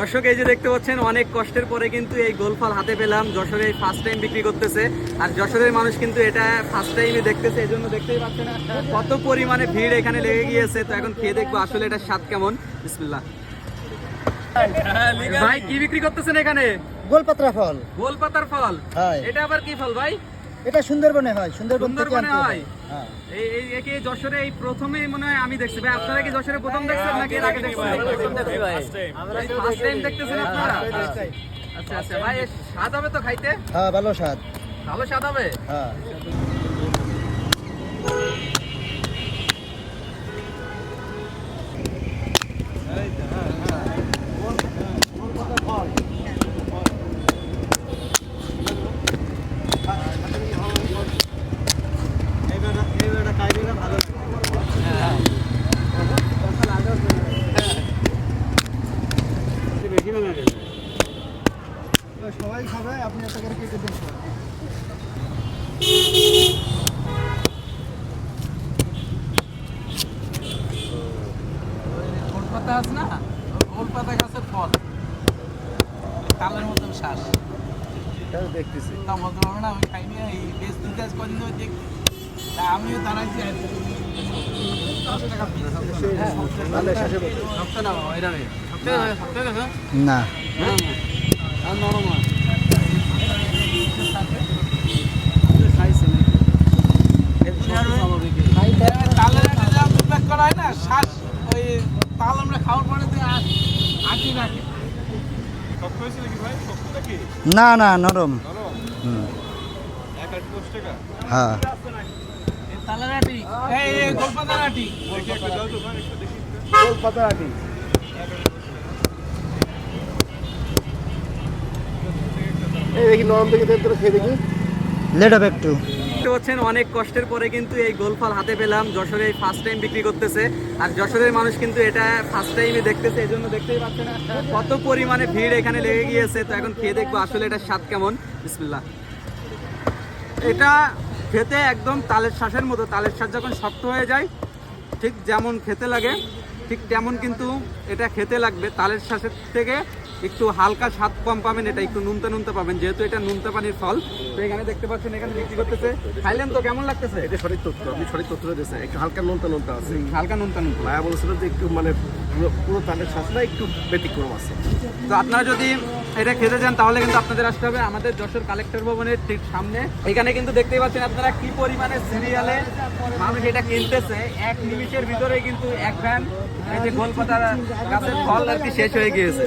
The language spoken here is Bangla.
দর্শক এই যে দেখতে পাচ্ছেন অনেক কষ্টের পরে কিন্তু এই গোলফল হাতে পেলাম। যশোরে ফার্স্ট টাইম বিক্রি করতেছে। আর যশোরের মানুষ কিন্তু এটা ফার্স্ট টাইমে দেখতেছে এই জন্য দেখতেই পাচ্ছেন কত পরিমাণে ভিড় এখানে লেগে গিয়েছে। তো এখন খেয়ে দেখব আসলে এটা স্বাদ কেমন। বিসমিল্লাহ। ভাই কি বিক্রি করতেছেন এখানে? গোলপাতার ফল। গোলপাতার ফল। হয়। এটা আবার কি ফল ভাই? এটা সুন্দরবনে হয় সুন্দরবন থেকে সুন্দরবনে আনতে হয়? হ্যাঁ। এই এই একে যশোরে এই প্রথমেই মনে হয় আমি দেখছি। ভাই আপনারা কি যশোরে প্রথম দেখছেন নাকি এর আগে দেখছেন? আমরা ফার্স্ট টাইম দেখতেছেন আপনারা? আচ্ছা আচ্ছা ভাই স্বাদ হবে তো খাইতে? হ্যাঁ ভালো স্বাদ। ভালো স্বাদ হবে? হ্যাঁ। সবাই খাবে আপনি একটা করে কেটে দিন। গোলপাতা আছে না? গোলপাতা গাছের ফল। তালের মতন শ্বাস দেখতেছি। তা বলতে পারব না? আমি খাইনি এই বেশ দিতে আজ কদিন দেখি আমিও দাঁড়াইছি। হ্যাঁ, না তাল আমরা খাওয়ার পরে যে আ- আঁটি রাখে। না না নরম হুম। হ্যাঁ আঁটি, এই, এই গোলপাতার আঁটি। লেট হবে একটু দেখতে পাচ্ছেন অনেক কষ্টের পরে কিন্তু এই গোলফল হাতে পেলাম। যশোরে এই ফার্স্ট টাইম বিক্রি করতেছে। আর যশোরের মানুষ কিন্তু এটা ফার্স্ট টাইমে দেখতেছে এই জন্য দেখতেই পাচ্ছেন কত পরিমাণে ভিড় এখানে লেগে গিয়েছে। তো এখন খেয়ে দেখব আসলে এটা স্বাদ কেমন। বিসমিল্লাহ। এটা খেতে একদম তালের শ্বাসের মতো। তালের শ্বাস যখন শক্ত হয়ে যায় ঠিক যেমন খেতে লাগে ঠিক তেমন কিন্তু এটা খেতে লাগবে। তালের শ্বাসের থেকে একটু হালকা স্বাদ কম পাবেন এটা একটু নুনতা নুনতা পাবেন। যেহেতু এটা নুনতা পানির ফল তো এখানে দেখতে পাচ্ছেন এখানে বিক্রি করতেছে। খাইলেন তো কেমন লাগতেছে? এটা সঠিক তথ্য আপনি সঠিক তথ্য দিয়েছেন। একটু হালকা নোনতা নোনতা আছে। হালকা নুনতা নুনতা। মায়া বলেছিল যে একটু মানে পুরো তাদের শ্বাসটা একটু ব্যতিক্রম আছে। তো আপনারা যদি এটা খেতে চান তাহলে কিন্তু আপনাদের আসতে হবে আমাদের যশোর কালেক্টর ভবনের ঠিক সামনে। এখানে কিন্তু দেখতেই পাচ্ছেন আপনারা কি পরিমাণে সিরিয়ালে মানুষ এটা কিনতেছে। এক নিমিষের ভিতরে কিন্তু এক ভ্যান এই যে গোলপাতা গাছের ফল আর কি শেষ হয়ে গিয়েছে।